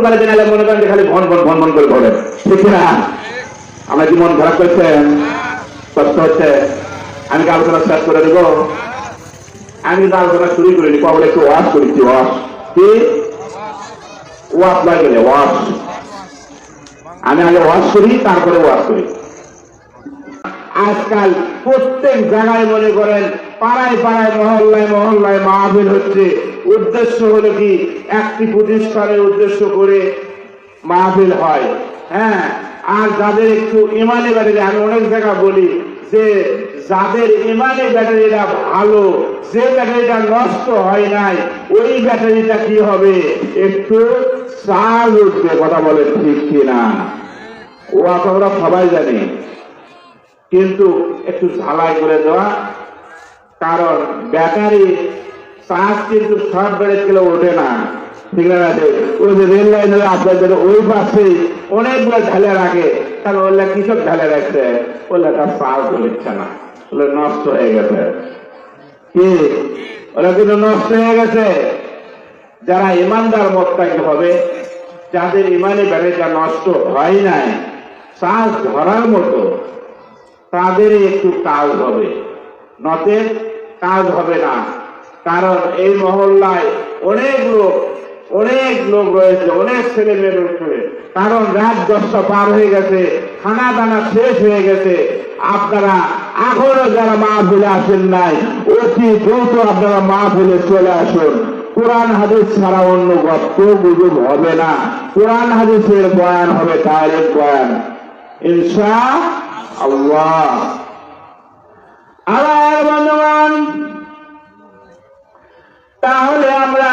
করে দিন মনে করেন খালি ভন ভন ভন ভন করে ঠিক না আমরা কি মন খারাপ করছেন? কষ্ট হচ্ছে, আমি কি আলোচনা করে দেবো? আমি আলোচনা শুরু করিনি একটু ওয়াশ করেছি, ওয়াশ। কি? Wash wash. আমি আগে ওয়াশ করি, তারপরে ওয়াশ করি। আজকাল প্রত্যেক জায়গায় মনে করেন, পাড়ায় পাড়ায় মহল্লায় মহল্লায় মাহফিল হচ্ছে। উদ্দেশ্য হলো কি? একটি প্রতিষ্ঠানের উদ্দেশ্য করে মাহফিল হয়। হ্যাঁ আর যাদের একটু ইমানে ব্যাটারি, আমি অনেক জায়গা বলি যে যাদের ইমানে ব্যাটারিটা ভালো, যে ব্যাটারিটা নষ্ট হয় নাই, ওই ব্যাটারিটা কি হবে? একটু চার্জ উঠবে, কথা বলে ঠিক কিনা? ও আমরা সবাই জানি। কিন্তু একটু ঝালাই করে দেওয়া, কারণ ব্যাটারি চার্জ কিন্তু সব বেড়ে গেলে ওঠে না। ঠিক আছে? ওই যে রেল লাইনের আপনাদের ওই পাশে অনেকগুলো ঢালে রাখে তাহলে ওগুলা কৃষক ঢালে রাখছে। ওগুলা তার চার্জ হচ্ছে না। ওগুলো নষ্ট হয়ে গেছে। কি? ওরা কিন্তু নষ্ট হয়ে গেছে। যারা ইমানদার মোত্তাকি হবে, যাদের ইমানে ব্যাটারিটা নষ্ট হয় নাই, শ্বাস ধরার মতো তাদের একটু কাজ হবে। নতে কাজ হবে না। কারণ এই মহল্লায় অনেক লোক অনেক লোক রয়েছে, অনেক ছেলে মেয়ে রয়েছে। কারণ রাত দশটা পার হয়ে গেছে খানা দানা শেষ হয়ে গেছে। আপনারা এখনও যারা মা ফেলে আসেন নাই, অতি দ্রুত আপনারা মা ফেলে চলে আসুন। কোরআন হাদিস ছাড়া অন্য গপ্প গুজব হবে না। কোরআন হাদিসের বয়ান হবে ডাইরেক্ট বয়ান। ইনশা আল্লাহ। আবার বন্ধুগণ তাহলে আমরা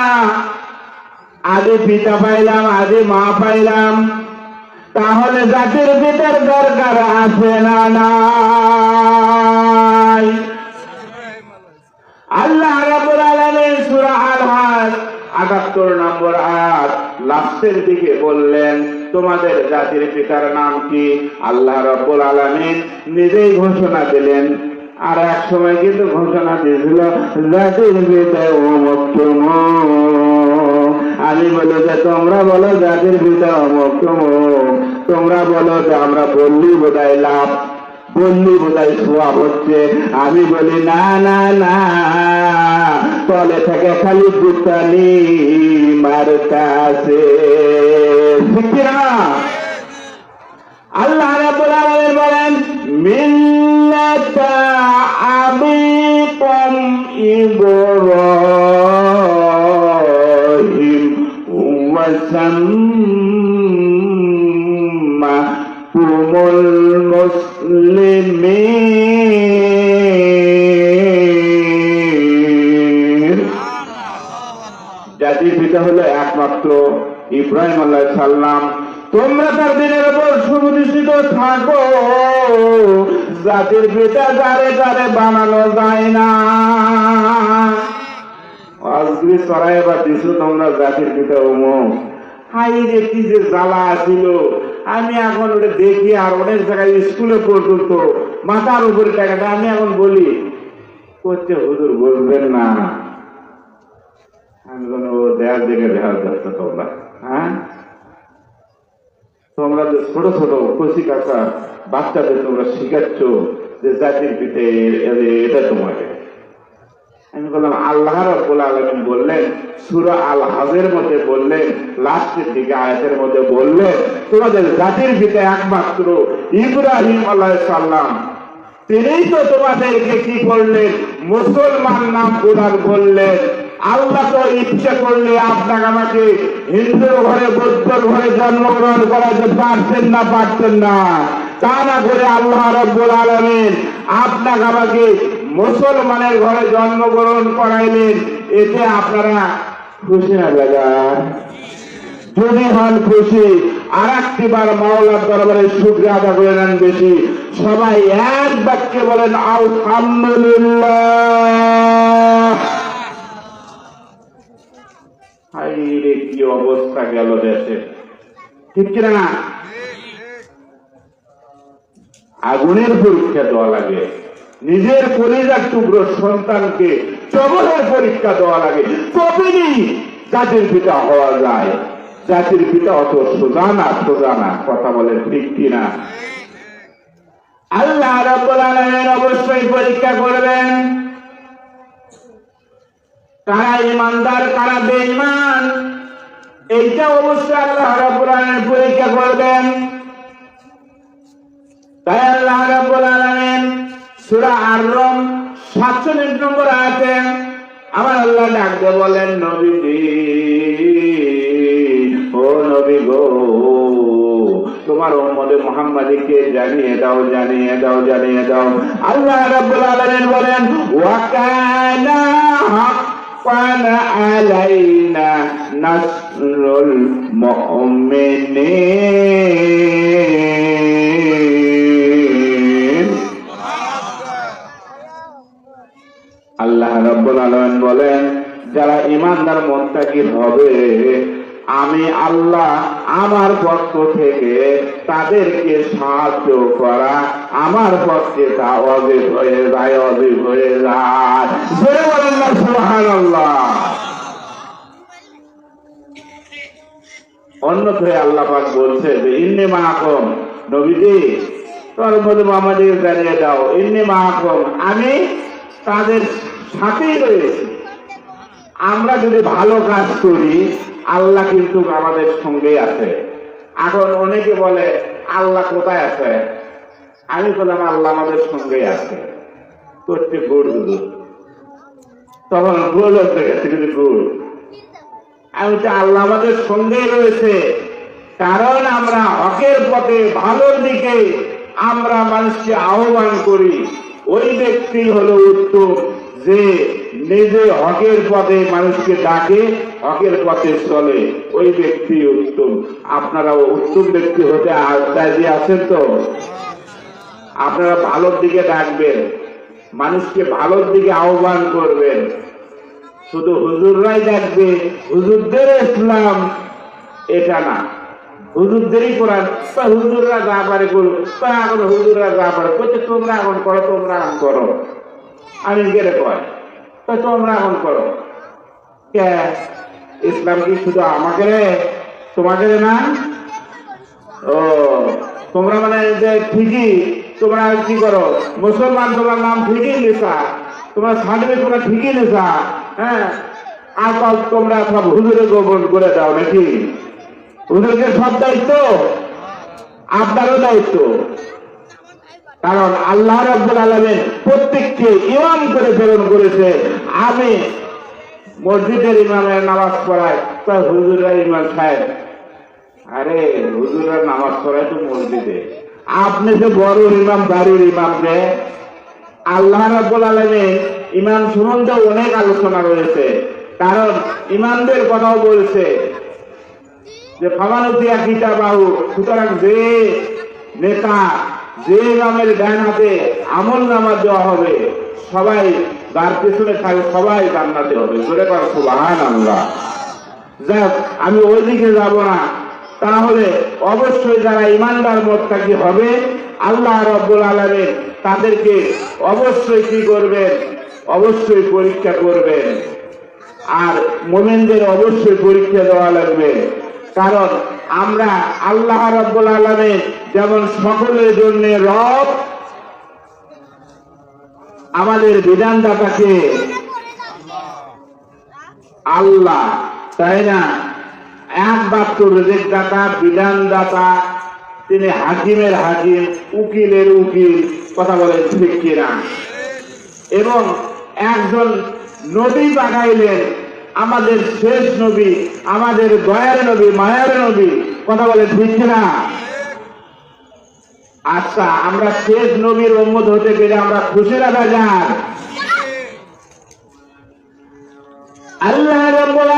আগে পিতা পাইলাম, আগে মা পাইলাম। তাহলে জাতির পিতার দরকার আছে না নাই? আল্লাহ 78 নম্বর আয়াত লাস্টের দিকে বললেন, তোমাদের জাতির পিতার নাম কি? আল্লাহ রাব্বুল আলামিন নিজেই ঘোষণা দিলেন আর এক সময় কিন্তু ঘোষণা দিয়েছিল, জাতির পিতা অমুক। আমি বলি যে, তোমরা বলো জাতির পিতা অমুক। তোমরা বলো যে, আমরা বললি বোধহয় লাভ বললি বোধহয় সোয়াব হচ্ছে আমি বলি, না না না, তলে থেকে খালি দুটানি মারতা আছে ঠিক কি আল্লাহ বলেন, মিল্লাতা কুমুল মুসলিমিন। জাতির পিতা হলো একমাত্র ইব্রাহিম আল্লাহ সাল্লাম তোমরা তার দিনের উপর সুপ্রতিষ্ঠিত থাকো। জাতির পিতা যারে যারে বানানো যায় না। আজকে চড়াই বা দিছো তোমরা জাতির পিতা অমুক কি যে জ্বালা আমি এখন ওটা দেখি আর অনেক জায়গায় স্কুলে পর্যন্ত মাথার উপরে টাকাটা আমি এখন বলি করতে হুজুর বলবেন না? আমি ও দেয়ার দিকে যাচ্ছে তোমরা। হ্যাঁ? তোমরা যে ছোট ছোট কচি কাকা বাচ্চাদের তোমরা শিখাচ্ছ যে জাতির পিঠে এটা তোমাকে। আমি বললাম, আল্লাহ রব্বুল আলমিন বললেন, সুরা আল হাজের মধ্যে বললেন, লাস্টের দিকে আয়াতের মধ্যে বললেন, তোমাদের জাতির পিতা একমাত্র ইব্রাহিম আল্লাহ তিনিই তো তোমাদেরকে কি করলেন? মুসলমান নাম প্রদান করলেন। আল্লাহ তো ইচ্ছে করলে আপনাকে আমাকে হিন্দুর ঘরে বৌদ্ধ ঘরে জন্মগ্রহণ করাতে পারছেন না পারছেন না। তা না করে আল্লাহ রব্বুল আলমিন আপনাকে আমাকে মুসলমানের ঘরে জন্মগ্রহণ করাইলেন, এতে আপনারা খুশি না, দাদা? যদি হন খুশি আর একটি বার মাওলার দরবারে শুক্রিয়া আদা করে নেন বেশি। সবাই এক বাক্যে বলেন, আলহামদুলিল্লাহ। কি অবস্থা গেল দেশে। ঠিক কিনা না? আগুনের পরীক্ষা দেওয়া লাগে। নিজের কলিজার টুকরো সন্তানকে চবলের পরীক্ষা দেওয়া লাগে তবেই জাতির পিতা হওয়া যায়? জাতির পিতা অত সোজা না সোজা না কথা বলেন ঠিক কিনা? আল্লাহ অবশ্যই পরীক্ষা করবেন। কারা ইমানদার কারা বেঈমান, এইটা অবশ্যই আল্লাহ পরীক্ষা করবেন। তাই আল্লাহ রাব্বুল আলামিন সূরা আর-রম 47 নম্বর আয়াতে আমার আল্লাহ ডাক দিয়ে বলেন, নবী ও নবী গো, তোমার উম্মতে মুহাম্মাদীকে জানিয়ে দাও জানিয়ে দাও জানিয়ে দাও। আল্লাহ রাব্বুল আলামিন বলেন, ওয়া কানা হাক্কান আলাইনা নাসরুল মুমিনিন। বলেন, যারা ইমানদার মুত্তাকির হবে, আমি আল্লাহ আমার পক্ষ থেকে তাদেরকে সাহায্য করা আমার পক্ষে তা অজীব হয়ে যায়, অজীব হয়ে যায়। অন্যথায় আল্লাহ পাক বলছে যে, ইন্নে মাহকম নবীজি, তোর মধ্যে মামাদের জানিয়ে দাও, ইন্নে মাহকম আমি তাদের সাথেই রয়েছি। আমরা যদি ভালো কাজ করি, আল্লাহ কিন্তু আমাদের সঙ্গে আছে। এখন অনেকে বলে, আল্লাহ কোথায় আছে? আমি বললাম, আল্লাহ আমাদের সঙ্গে আছে। করতে গুড় তখন গুড় হচ্ছে গেছে কিন্তু গুড় আমি তো আল্লাহ আমাদের সঙ্গেই রয়েছে। কারণ আমরা হকের পথে ভালোর দিকে আমরা মানুষকে আহ্বান করি। ওই ব্যক্তি হলো উত্তম। যে নিজে হকের পথে মানুষকে ডাকে, হকের পথে চলে। ওই ব্যক্তি উত্তম। আপনারা উত্তম ব্যক্তি হতে রাজি আছেন তো? আপনারা ভালোর দিকে ডাকবেন। মানুষকে ভালোর দিকে আহ্বান করবেন। শুধু হুজুররাই ডাকবে, হুজুরদের ইসলাম এটা না। হুজুরদেরই কোরআন। তা হুজুররা যা পারে করবে তা এখন হুজুররা যা পারে তোমরা এখন করো, তোমরা এখন করো। আমি গেলে কয়? তোমরা এখন করো। ইসলাম কি শুধু আমাকে রে? তোমাকে রে না? ও, তোমরা মানে যে ঠিকই তোমরা কি করো? মুসলমান তোমার নাম ঠিকই লেখা। তোমরা সার্টিফিকেট তোমরা ঠিকই লেখা। হ্যাঁ? আর তোমরা সব হুজুরে গোপন করে দাও নাকি? হুজুরকে সব দায়িত্ব? আপনারও দায়িত্ব। কারণ আল্লাহ রাব্বুল আলামিন প্রত্যেককে ইমাম করে প্রেরণ করেছে। আমি মসজিদের ইমামের নামাজ পড়াই, তা হুজুরা ইমাম সাহেব, আরে হুজুরের নামাজ পড়াই তো মসজিদে। আপনি যে বড় ইমাম, বাড়ির ইমাম রে। আল্লাহ রাব্বুল আলামিন ইমাম সম্বন্ধে অনেক আলোচনা রয়েছে। কারণ ইমামদের কথাও বলছে যে ফামানুতিয়া গীতা বাহু সুতরাং যে নেতা যে ইমামের জ্ঞান হাতে আমল নামা দেওয়া হবে, সবাই তার পেছনে থাকবে, সবাই জান্নাতে হবে। জোরে কর সুবাহান আল্লাহ যাক, আমি ওই দিকে যাব না। তাহলে অবশ্যই যারা ইমানদার মোত্তাকি হবে, আল্লাহ রব্বুল আলমেন তাদেরকে অবশ্যই কি করবেন? অবশ্যই পরীক্ষা করবেন। আর মোমেনদের অবশ্যই পরীক্ষা দেওয়া লাগবে। কারণ আমরা আল্লাহ রব্বুল আলমেন যেমন সকলের জন্য রব, আমাদের বিধানদাতাকে আল্লাহ, তাই না? একমাত্র রেজেক দাতা বিধান দাতা তিনি হাকিমের হাকিম, উকিলের উকিল, কথা বলেন ঠিক কিনা? এবং একজন নবী পাঠাইলেন আমাদের শেষ নবী, আমাদের দয়ার নবী, মায়ার নবী, কথা বলে ঠিক কিনা? আচ্ছা আমরা শেষ নবীর উম্মত হতে পেরে আমরা খুশি রাখা যান আল্লাহ রব্বুল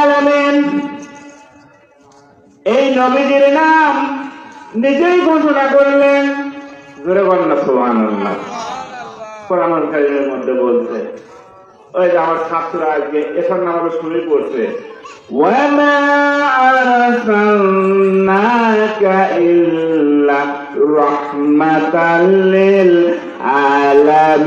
এই নবীজির নাম নিজেই ঘোষণা করলেন। জোরে বন্যা সুবহানাল্লাহ। কোরআন মধ্যে বলছে ওই যে আমার ছাত্ররা আজকে এসব নামাজ শুনে পড়ছে وما أرسلناك إلا رحمة للعالمين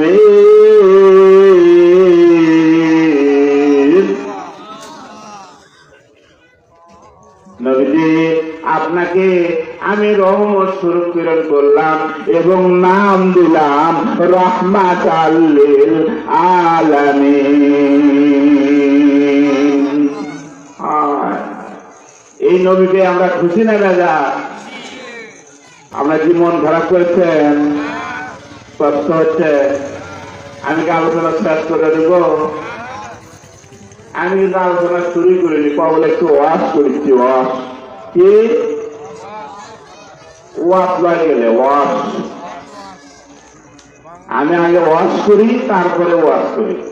আমি রহমত স্বরূপ প্রেরণ করলাম এবং নাম দিলাম রহমাত আল্লিল আলামিন। এই নবীকে আমরা খুশি না রাজা? আমরা মন খারাপ করেছেন? কষ্ট হচ্ছে? আমি আলোচনা শেষ করে দেব? আমি কিন্তু আলোচনা শুরু করিনি পাবলে একটু ওয়াশ করেছি, ওয়াশ। কি? ওয়াশ বাড়ি গেলে ওয়াশ। আমি আগে ওয়াশ করি তারপরে ওয়াশ করি।